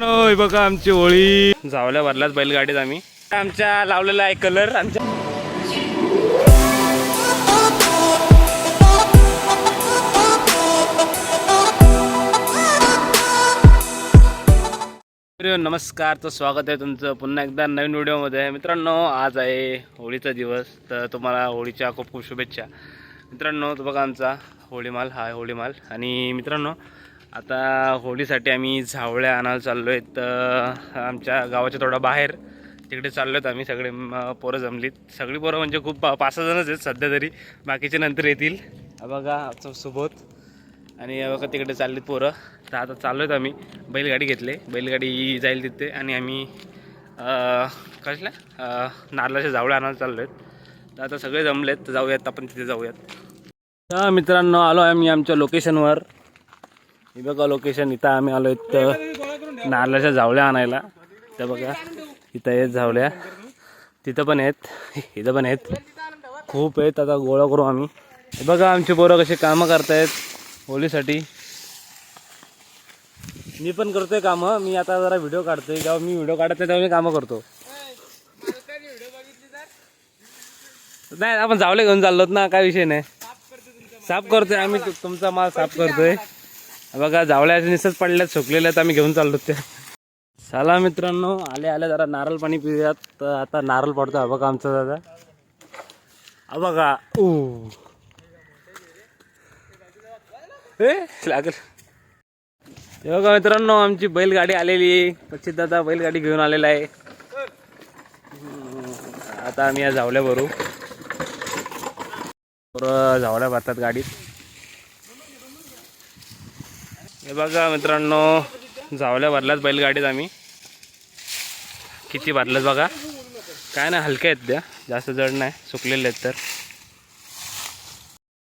बघा आमची होळी. जावल्या भरलाच बैलगाडीत आम्ही. आमच्या लावलेला आहे कलर आमच्या नमस्कार तर स्वागत आहे तुमचं पुन्हा एकदा नवीन व्हिडिओमध्ये. मित्रांनो आज आहे होळीचा दिवस तर तुम्हाला होळीच्या खूप खूप शुभेच्छा. मित्रांनो तो बघा आमचा होळीमाल हा होळीमाल. आणि मित्रांनो आता होळीसाठी आम्ही झावळ्या आणायला चाललो आहेत तर आमच्या गावाच्या थोडा बाहेर. तिकडे चाललो आहेत आम्ही सगळे पोरं जमलीत. सगळी पोरं म्हणजे खूप पा- पाच सहा जणच आहेत सध्या तरी. बाकीचे नंतर येतील. बघा आमचं सुबोध. आणि बघा तिकडे चाललेत पोरं. तर आता चाललो आहेत आम्ही. बैलगाडी घेतले. बैलगाडी जाईल तिथे. आणि आम्ही कसल्या नारळाच्या जावळ्या आणायला चाललो आहेत तर आता सगळे जमलेत. आहेत जाऊयात. आपण तिथे जाऊयात. तर मित्रांनो आलो आहे आम्ही आमच्या लोकेशनवर हे बघा लोकेशन इथं आम्ही आलो इथं. नारळाच्या जावळ्या आणायला. तर बघा इथं आहेत जावळ्या. तिथं पण आहेत इथं पण आहेत. खूप आहेत आता गोळा करू आम्ही. हे बघा आमचे पोरं कसे कामं करतायत होलीसाठी. मी पण करतोय कामं. मी आता जरा व्हिडिओ काढतोय. जेव्हा मी व्हिडिओ काढत नाही तेव्हा मी कामं करतो. नाही आपण जावले घेऊन चाललोत ना काय विषय नाही. साफ करतोय आम्ही तुमचा माल साफ करतोय. बघा जावळ्या निसच पडल्यात सुकलेल्या आहेत आम्ही घेऊन चाललो त्या. चला मित्रांनो आले आले जरा नारळ पाणी पिऊयात. तर आता नारळ पडतो हा बघा आमचा दादा. हा बघा. ऊ. ए लागल. हे बघा मित्रांनो आमची बैलगाडी आलेली. आहे पक्षित दादा बैलगाडी घेऊन आलेला आहे. आता आम्ही या जावल्या भरू बरं जावल्या भरतात गाडीत. हे बघा मित्रांनो जावल्या भरल्याच बैलगाडीत आम्ही. किती भरल्यात बघा. काय नाही हलक्या आहेत त्या. जास्त जड नाही सुकलेले आहेत तर.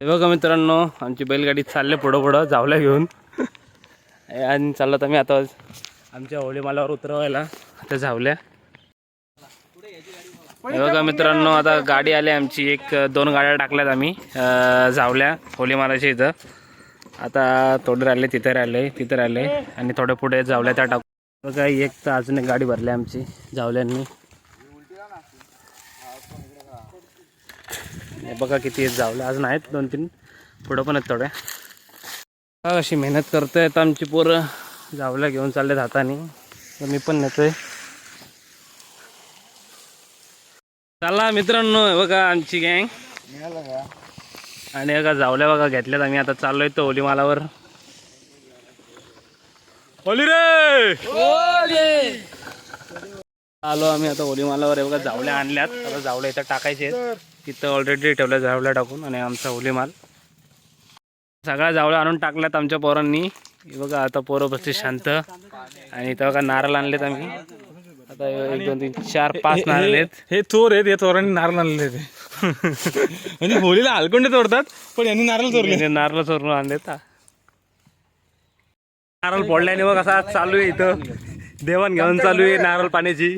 हे बघा मित्रांनो आमची बैलगाडी चालले पुढं पुढं जावल्या घेऊन. आणि चाललो आम्ही आता आमच्या होळीमालावर उतरवायला. आता जावल्या. हे बघा मित्रांनो आता गाडी आली आमची. एक दोन गाड्या टाकल्यात आम्ही जावल्या होलीमालाच्या इथं. आता थोडे राहिले तिथे राहिले तिथे राहिले. आणि थोडं पुढे जावल्या त्या टाकू. बघा एक तर अजून एक गाडी भरली आमची जावल्यांनी बघा किती आहेत जावल्या अजून आहेत दोन तीन. पुढं पण आहेत थोड्या. अशी मेहनत करतोय आता आमची पोरं. जावल्या घेऊन चाललेत हाताने. तर मी पण नेतोय. चला मित्रांनो बघा आमची गँग. आणि बघा जावल्या बघा घेतल्यात आम्ही. आता चाललोय तो होली मालावर होली रे आलो आम्ही आता होली मालावर बघा जावल्या आणल्यात. आता जावल्या इथं टाकायचे आहेत. तिथं ऑलरेडी ठेवल्या जावल्या टाकून आणि आमचा होली माल सगळ्या जावळ्या आणून टाकल्यात आमच्या पोरांनी. हे बघा आता पोरं बसते शांत. आणि इथं बघा नारळ आणलेत आम्ही. आता एक दोन तीन चार पाच नारळ आहेत. हे चोर आहेत या चोरांनी नारळ आणले ते म्हणजे होळीला हलकोंडे तोडतात पण यांनी नारळ चोरले. नारळ चोरून आणलेत. हा. नारळ फोडल्याने मग असा चालू आहे इथं. देवाण घेऊन चालू आहे नारळ पाण्याची.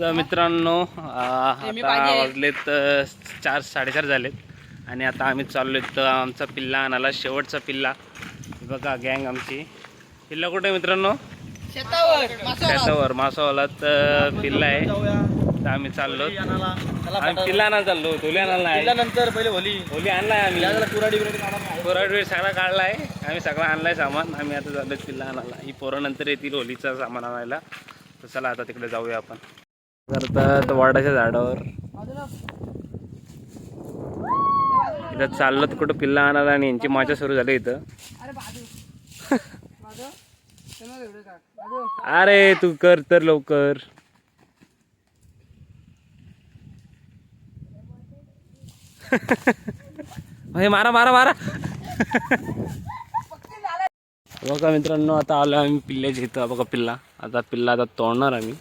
तर मित्रांनो आ, आता वाजलेत चार साडेचार झालेत. आणि आता आम्ही चाललोय तर आमचा पिल्ला आणायला शेवटचा पिल्ला. हे बघा गँग आमची. पिल्ला कुठे मित्रांनो? शेतावर मासावालात अ, पिल्ला आहे. तर आम्ही चाललो आम्ही पिल्ला आणायला चाललो होली आणायला नाही. नंतर पहिले होली. होली आणलाय आम्ही. कुराडी बिराडी काढा पोराड वेळ सगळा काढलाय. आम्ही सगळं आणलाय सामान. आम्ही आता चाललोय पिल्ला आणायला. ही पोरं नंतर येतील होलीचं सामान आणायला. तर चला आता तिकडे जाऊया आपण. करतात वाडाच्या झाडावर. इथं चाललो तर कुठं पिल्ला आणायला आणि यांची मजा सुरू झाली इथं. अरे तू कर तर लवकर. हे मारा मारा मारा. बघा मित्रांनो आता आलो आम्ही पिल्ल्याच्या इथं. बघा पिल्ला. आता पिल्ला आता तोडणार आम्ही.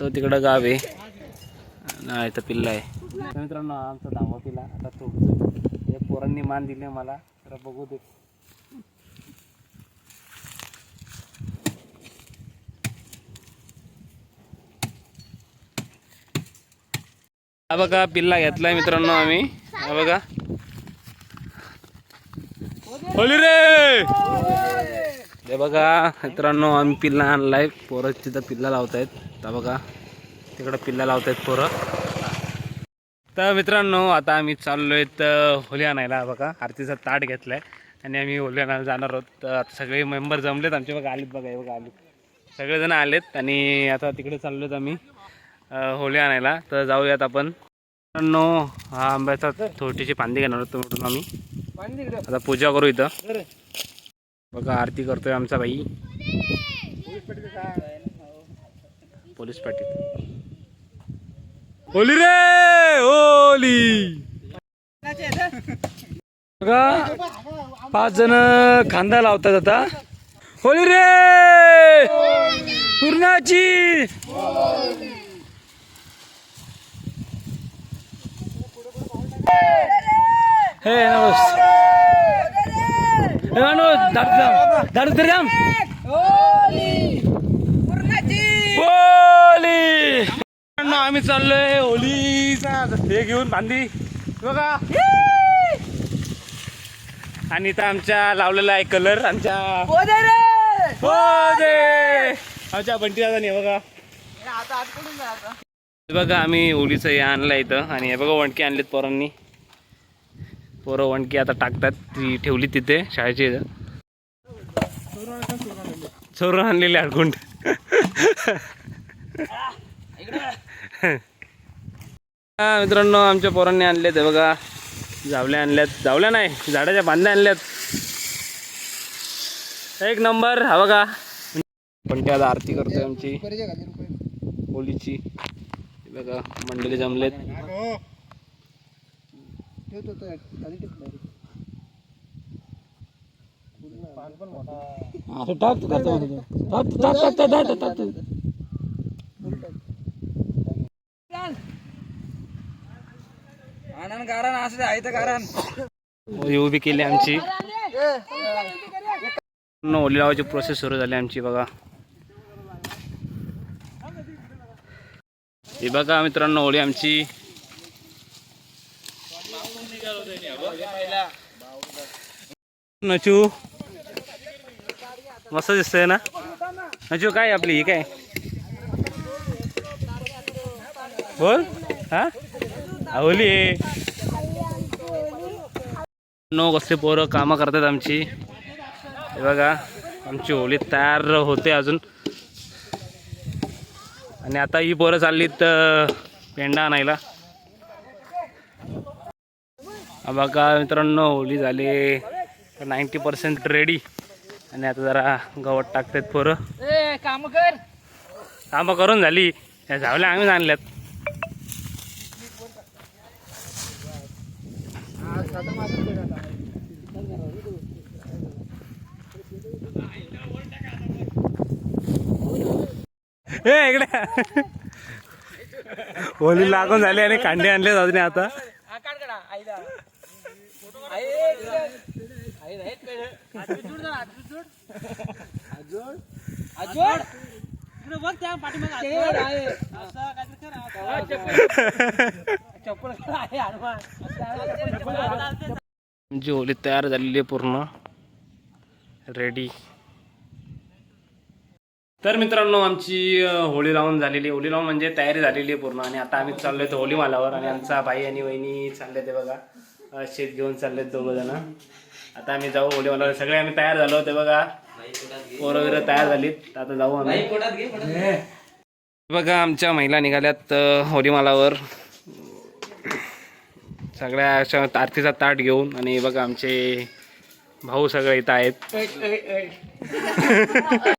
तो तिकडं गाव आहे. ना इथं पिल्ला आहे. मित्रांनो आमचा धावा पिल्ला आता तो हे पोरांनी मान दिले मला. तर बघू दे. हा बघा पिल्ला घेतलाय मित्रांनो आम्ही. हा बघा. होली रे! हे बघा मित्रांनो आम्ही पिल्ला आणलाय. पोरं तिथं पिल्ला लावतायत. तर बघा तिकडं पिल्ला लावतायत पोरं. तर मित्रांनो आता आम्ही चाललोय तर होली आणायला. बघा आरतीचा ताट घेतलाय आणि आम्ही होली आणायला जाणार आहोत. तर आता सगळे मेंबर जमलेत. आमचे बघा आलेत बघा हे बघा आलेत. सगळेजण आलेत आणि आता तिकडे चाललोत आम्ही. होली आणायला. तर जाऊयात आपण. मित्रांनो हा आंब्याचा थोटीची फांदी घेणार होतो म्हणून आम्ही आता पूजा करू इथं. बघा आरती करतोय आमचा भाई. पोलीस पाटील होली रे! होली! बघा पाच जण खांदा लावतात आता. होली रे! पूर्णाची! हे हे दारू दारू तरी होली आम्ही चाललोय होलीचा हे घेऊन बांधी बघा आणि इथं आमच्या लावलेला आहे कलर आमच्या आमच्या बंटी दादा नाही बघा बघा आम्ही ओलीचं हे आणलं इथं. आणि हे बघा वणकी आणलेत पोरांनी. पोरं वणकी आता टाकतात. ती ठेवली तिथे शाळेची. चोरून आणलेले अडकुंड मित्रांनो आमच्या पोरांनी आणलेत. हे बघा जावल्या आणल्यात. जावल्या नाही झाडाच्या बांध्या आणल्यात. एक नंबर हा बघा. पण ते आता आरती करतोय आमची. होलीची बघा मंडळी जमलेत टाक टाक टाक टाक टाक टाक टाक होळी उभी केली आमची होळी लावायची प्रोसेस सुरू झाली आमची बघा हे बघा मित्रांनो होळी आमची. नचू. मस्त दिसतंय ना? नचू काय आपली ही काय? बोल हा? होली नो कसले पोरं कामं करतात आमची. हे बघा आमची होळी तयार होते अजून. आणि आता ही पोरं चाललीत पेंडा आणायला. बघा मित्रांनो होळी झाली. नाईंटी पर्सेंट रेडी आणि आता जरा गवत टाकतात पोरं. काम कर. कामं करून झाली. या झावल्या आम्हीच आणल्यात. हे इकडे. होली लागून झाली आणि कांडे आणले अजून आता. नाही आमची होली तयार झालेली आहे पूर्ण. रेडी तर मित्रांनो आमची होळी लावून झालेली. होळी लावून म्हणजे तयारी झालेली आहे पूर्ण. आणि आता आम्ही चाललोय तो होळी मालावर आणि आमचा भाई आणि वहिनी चालले ते बघा. शेत घेऊन चाललेत दोघं जण. आता आम्ही जाऊ होळी मालावर सगळे आम्ही तयार झालो ते बघा. पोरं वगैरे तयार झालीत. आता जाऊ आम्ही. बघा आमच्या महिला निघाल्यात होळी मालावर सगळ्या अशा आरतीचा ताट घेऊन. आणि बघा आमचे भाऊ सगळे इथं आहेत.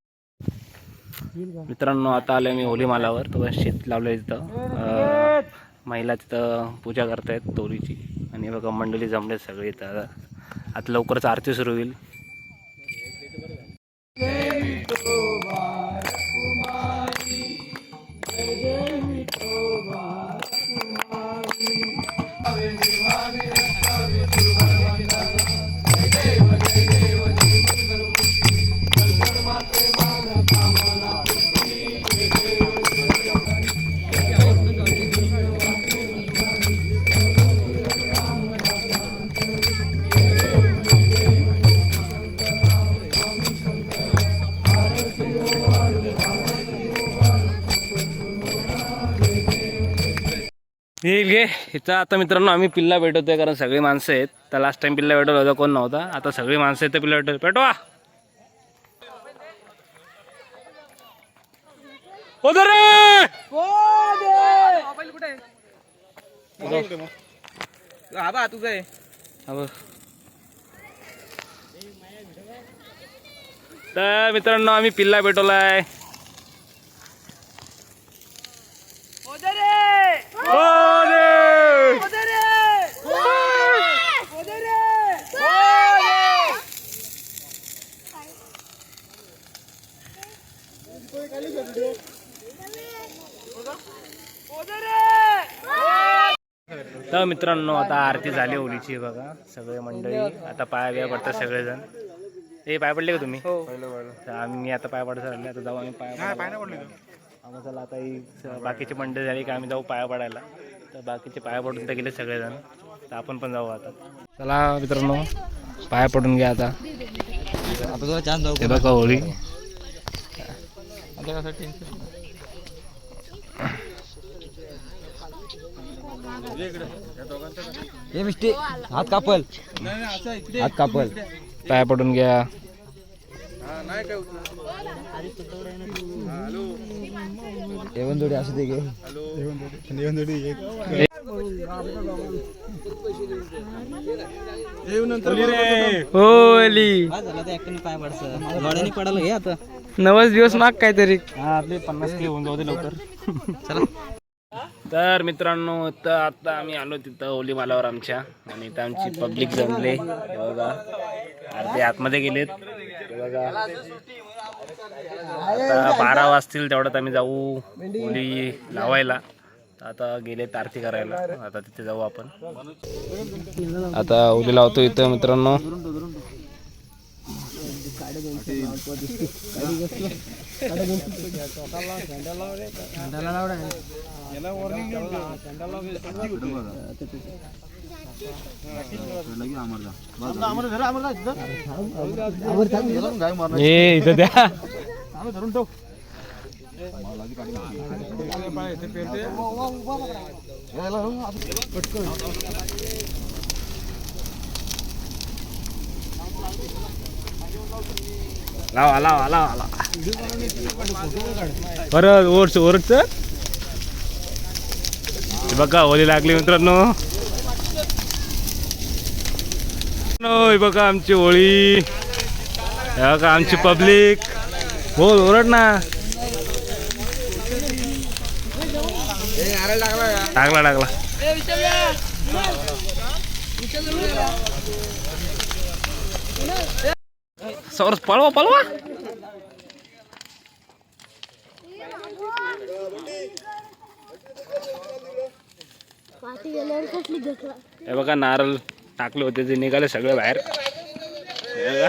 मित्रांनो आता आलोय मी होली मालावर तो शेत लावलंय तिथं महिला तिथं पूजा करतायत तोरीची आणि बघा मंडळी जमले सगळे इथं. आता आता लवकरच आरती सुरू होईल. हे घे इथं आता मित्रांनो आम्ही पिल्ला भेटवतोय कारण सगळी माणसं आहेत. तर लास्ट टाइम पिल्ला भेटवलं होतं कोण नव्हता. आता सगळी माणसं आहेत तर पिल्ला भेटवलं पेटवा. रे! तुझं आहे. तर मित्रांनो आम्ही पिल्ला भेटवलाय. तर मित्रांनो आता आरती झाली होळीची बघा सगळे मंडळी. आता पाया बिया पडतात सगळेजण. हे पाय पडले का तुम्ही? तर आम्ही आता पाय पडत राहिले आता जाऊ आम्ही पाया पडायला. आम्ही चला आता ही बाकीची मंडळी झाली की आम्ही जाऊ पाया पडायला. तर बाकीचे पाया पडून तर गेले सगळेजण. तर आपण पण जाऊ आता. चला मित्रांनो पाया पडून घ्या आता. आता तुला चान्स जाऊ. हे बघा होळी हे मिस्टी हात कापल. हात कापल. पाया पडून घ्या. जेवण जोडी असू दे होली. पडायला घे आता नवस दिवस माग काहीतरी. हा आपले पन्नास किलो होऊन जाऊ दे लवकर. तर मित्रांनो तर आता आम्ही आलो तिथं होली मालावर आमच्या. आणि इथं आमची पब्लिक जमले. बघा. अर्धे आतमध्ये गेलेत. बघा. आता बारा वाजतील तेवढ्यात आम्ही जाऊ होली लावायला. आता गेले आरती करायला. आता तिथे जाऊ आपण. आता होली लावतो इथं मित्रांनो. ए इथं द्या. लावा लावा लावा लावा. परत ओरच ओरच बघा होली लागली मित्रांनो. नो, बघा आमची होळी बघा आमची पब्लिक. बोल ओरड ना. टाकला टाकला. सौरस पळवा पळवा पाठी गेल्यावर कसली घेतला हे बघा नारळ टाकले होते ते निघाले सगळे बाहेर. हे बघा.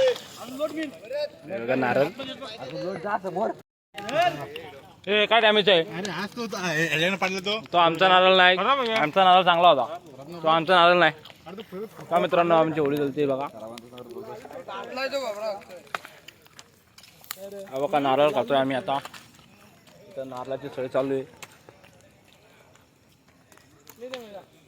हे नारळ. काय डॅमेज आहे? तो आमचा नारळ नाही. आमचा नारळ चांगला होता. तो आमचा नारळ नाही. का मित्रांनो आमची होळी चलते बघा. बघा नारळ खातोय आम्ही आता. नारळाची सळी चालू आहे. 没得没得。